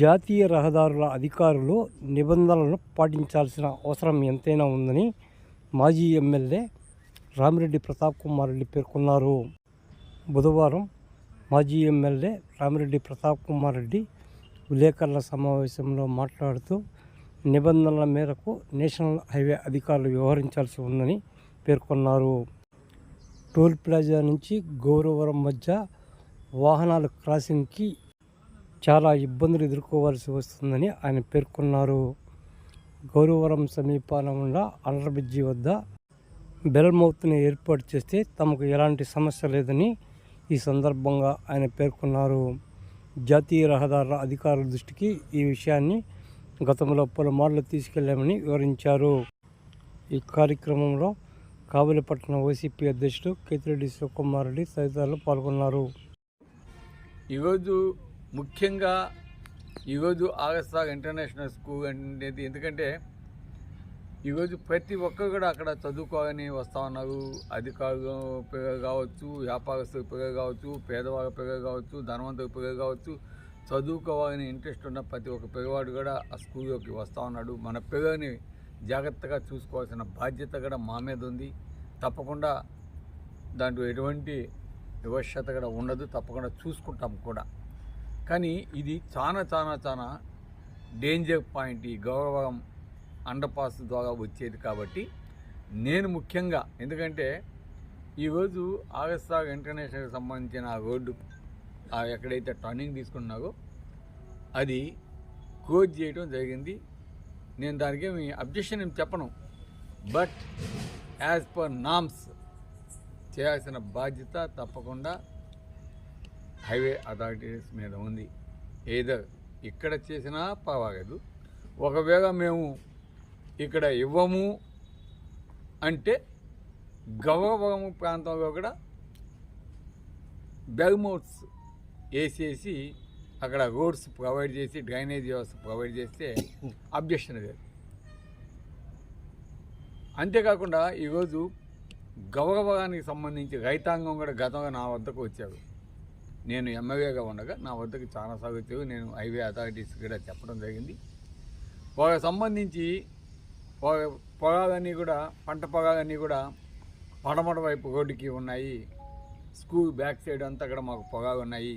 జాతీయ రహదారుల అధికారులు నిబంధనలను పాటించాల్సిన అవసరం ఎంతైనా ఉందని మాజీ ఎమ్మెల్యే రామిరెడ్డి ప్రతాప్ కుమార్ రెడ్డి పేర్కొన్నారు. బుధవారం మాజీ ఎమ్మెల్యే రామిరెడ్డి ప్రతాప్ కుమార్ రెడ్డి విలేకరుల సమావేశంలో మాట్లాడుతూ నిబంధనల మేరకు నేషనల్ హైవే అధికారులు వ్యవహరించాల్సి ఉందని పేర్కొన్నారు. టోల్ ప్లాజా నుంచి గౌరవరం మధ్య వాహనాల క్రాసింగ్కి చాలా ఇబ్బందులు ఎదుర్కోవాల్సి వస్తుందని ఆయన పేర్కొన్నారు. గౌరవరం సమీపాన ఉన్న అల్లర్ వద్ద బెల్మౌత్ని ఏర్పాటు చేస్తే తమకు ఎలాంటి సమస్య లేదని ఈ సందర్భంగా ఆయన పేర్కొన్నారు. జాతీయ రహదారుల అధికారుల దృష్టికి ఈ విషయాన్ని గతంలో పలుమార్లు తీసుకెళ్ళామని వివరించారు. ఈ కార్యక్రమంలో కావలిపట్నం వైసీపీ అధ్యక్షుడు కేతిరెడ్డి శివకుమార్ రెడ్డి తదితరులు పాల్గొన్నారు. ఈరోజు ముఖ్యంగా ఈరోజు ఆగస్తా ఇంటర్నేషనల్ స్కూల్ అనేది ఎందుకంటే ఈరోజు ప్రతి ఒక్కరు కూడా అక్కడ చదువుకోవాలని వస్తూ ఉన్నారు. అధికారులు పిల్లలు కావచ్చు వ్యాపారస్తుల పిల్లలు కావచ్చు పేదవాళ్ళ పిల్లలు కావచ్చు ధనవంతుల పిల్లలు కావచ్చు చదువుకోవాలని ఇంట్రెస్ట్ ఉన్న ప్రతి ఒక్క పిల్లవాడు కూడా ఆ స్కూల్లోకి వస్తూ ఉన్నాడు. మన పిల్లల్ని జాగ్రత్తగా చూసుకోవాల్సిన బాధ్యత కూడా మా మీద ఉంది. తప్పకుండా దాంట్లో ఎటువంటి వివశ్యత కూడా ఉండదు. తప్పకుండా చూసుకుంటాం కూడా. కానీ ఇది చాలా చాలా చాలా డేంజర్ పాయింట్ ఈ గౌరవం అండర్పాస్ ద్వారా వచ్చేది కాబట్టి నేను ముఖ్యంగా ఎందుకంటే ఈరోజు ఆగస్తా ఇంటర్నేషనల్కి సంబంధించిన ఆ రోడ్డు ఎక్కడైతే టర్నింగ్ తీసుకున్నారో అది క్లోజ్ చేయడం జరిగింది. నేను దానికి మీ అబ్జెక్షన్ ఏం చెప్పను. బట్ యాజ్ పర్ నామ్స్ చేయాల్సిన బాధ్యత తప్పకుండా హైవే అథారిటీస్ మీద ఉంది. ఏదో ఇక్కడ చేసినా పర్వాలేదు. ఒకవేళ మేము ఇక్కడ ఇవ్వము అంటే గౌరవము ప్రాంతంలో కూడా బెల్మౌట్స్ వేసేసి అక్కడ రోడ్స్ ప్రొవైడ్ చేసి డ్రైనేజ్ వ్యవస్థ ప్రొవైడ్ చేస్తే అబ్జెక్షన్ లేదు. అంతేకాకుండా ఈరోజు గౌరవానికి సంబంధించి రైతాంగం కూడా గతంగా నా వద్దకు వచ్చారు. నేను ఎమ్మెల్యేగా ఉండగా నా వద్దకు చాలా సాగుతూ నేను హైవే అథారిటీస్ కూడా చెప్పడం జరిగింది. పొగ సంబంధించి పొగ పొగాలన్నీ కూడా పంట పొగాలన్నీ కూడా పడమట వైపు రోడ్డుకి ఉన్నాయి. స్కూల్ బ్యాక్ సైడ్ అంతా కూడా మాకు పొగాలు ఉన్నాయి.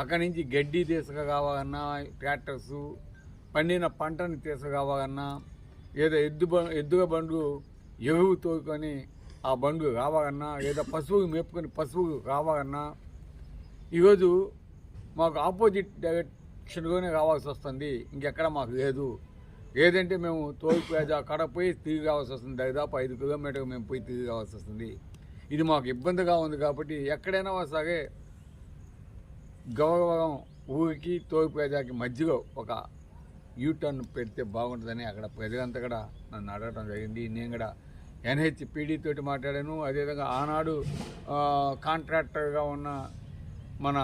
అక్కడి నుంచి గడ్డి తీసుక కావాలన్నా ట్రాక్టర్స్ పండిన పంటని తీసుకు కావాలన్నా ఏదో ఎద్దు బ ఎద్దుల బండ్లు ఎరువు తోడుకొని ఆ బండ్లు రావాలన్నా లేదా పశువులు మేపుకొని పశువులు రావాలన్నా ఈరోజు మాకు ఆపోజిట్ డైరెక్షన్లోనే రావాల్సి వస్తుంది. ఇంకెక్కడ మాకు లేదు. లేదంటే మేము తోలు కడ పోయి తిరిగి రావాల్సి వస్తుంది. దాదాపు ఐదు కిలోమీటర్లు మేము పోయి తిరిగి రావాల్సి వస్తుంది. ఇది మాకు ఇబ్బందిగా ఉంది కాబట్టి ఎక్కడైనా సరే గౌరవం ఊరికి తోల్పేజాకి మధ్యలో ఒక యూటర్న్ పెడితే బాగుంటుందని అక్కడ ప్రజలంతా కూడా నన్ను అడగడం జరిగింది. నేను కూడా ఎన్హెచ్పిడి తోటి మాట్లాడాను. అదేవిధంగా ఆనాడు కాంట్రాక్టర్గా ఉన్న మన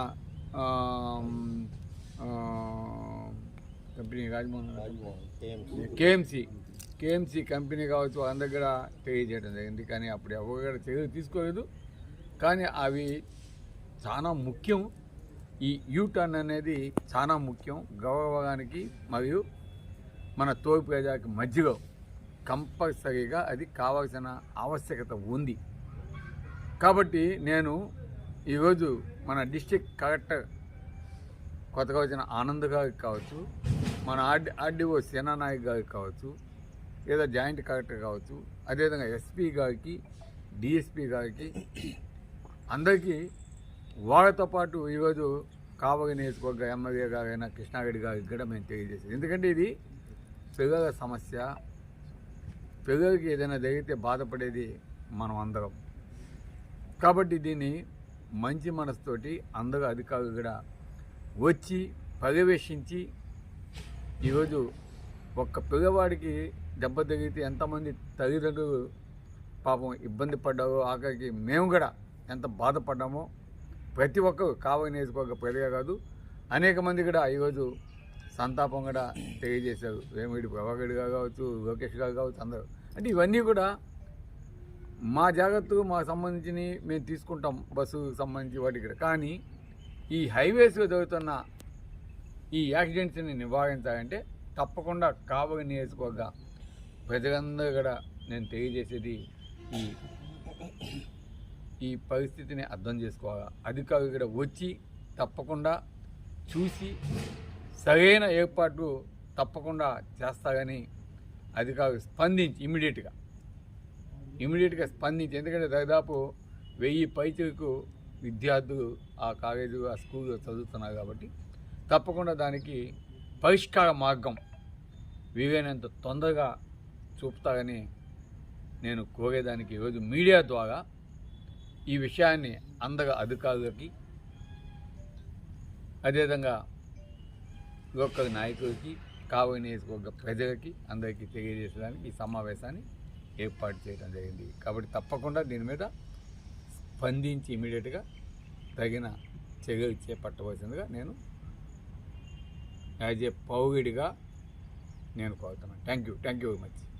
company Rajamohan KMC. KMC company కావచ్చు వాళ్ళ దగ్గర తెలియజేయడం జరిగింది. కానీ అప్పుడు ఎవరు కూడా చర్యలు తీసుకోలేదు. కానీ అవి చాలా ముఖ్యం. ఈ యూటర్న్ అనేది చాలా ముఖ్యం. గౌరవానికి మరియు మన తోలు ప్రజాకి మధ్యలో కంపల్సరీగా అది కావాల్సిన ఆవశ్యకత ఉంది. కాబట్టి నేను ఈరోజు మన డిస్టిక్ కలెక్టర్ కొత్తగా వచ్చిన ఆనంద్ గారికి కావచ్చు మన ఆర్డి ఆర్డీఓ సేనానాయక్ గారికి కావచ్చు లేదా జాయింట్ కలెక్టర్ కావచ్చు అదేవిధంగా ఎస్పీ గారికి డిఎస్పీ గారికి అందరికీ వాళ్ళతో పాటు ఈరోజు కావగి నియోజకవర్గ ఎమ్మెల్యే గారైనా కృష్ణారెడ్డి గారికి కూడా మేము తెలియజేసాం ఎందుకంటే ఇది పిల్లల సమస్య పిల్లలకి ఏదైనా జరిగితే బాధపడేది మనం అందరం కాబట్టి దీన్ని మంచి మనసుతోటి అందరూ అధికారులు కూడా వచ్చి పర్యవేక్షించి ఈరోజు ఒక్క పిల్లవాడికి దెబ్బ తగిలితే ఎంతమంది తల్లిదండ్రులు పాపం ఇబ్బంది పడ్డారో ఆఖరికి మేము కూడా ఎంత బాధపడ్డామో ప్రతి ఒక్కరు కావనేసుకోక నియోజకవర్గ కాదు అనేక మంది కూడా ఈరోజు సంతాపం కూడా తెలియజేశారు. వేమిడి ప్రభాకర్ గారు కావచ్చు లోకేష్ గారు కావచ్చు అందరూ. అంటే ఇవన్నీ కూడా మా జాగ్రత్తలు మాకు సంబంధించినవి మేము తీసుకుంటాం బస్సు సంబంధించి వాటికి ఇక్కడ కానీ ఈ హైవేస్లో జరుగుతున్న ఈ యాక్సిడెంట్స్ని నివారించాలంటే తప్పకుండా కాబోయే నియోజకవర్గ ప్రజలందరూ కూడా నేను తెలియజేసేది ఈ ఈ పరిస్థితిని అర్థం చేసుకోవాలా. అధికారులు ఇక్కడ వచ్చి తప్పకుండా చూసి సరైన ఏర్పాట్లు తప్పకుండా చేస్తారని అధికారులు స్పందించి ఇమీడియట్గా ఇమీడియట్గా స్పందించి ఎందుకంటే దాదాపు వెయ్యి పైచలకు విద్యార్థులు ఆ కాలేజీ ఆ స్కూల్లో చదువుతున్నారు కాబట్టి తప్పకుండా దానికి పరిష్కార మార్గం వీలైనంత తొందరగా చూపుతారని నేను కోరేదానికి ఈరోజు మీడియా ద్వారా ఈ విషయాన్ని అందరు అధికారులకి అదేవిధంగా లోకల్ నాయకులకి కావలి నియోజకవర్గ ప్రజలకి అందరికీ తెలియజేసడానికి ఈ సమావేశాన్ని ఏర్పాటు చేయడం జరిగింది. కాబట్టి తప్పకుండా దీని మీద స్పందించి ఇమీడియట్గా తగిన చర్యలు చేపట్టవలసిందిగా నేను యాజ్ ఏ పౌగిడిగా నేను కోరుతున్నాను. Thank you. Thank you very much.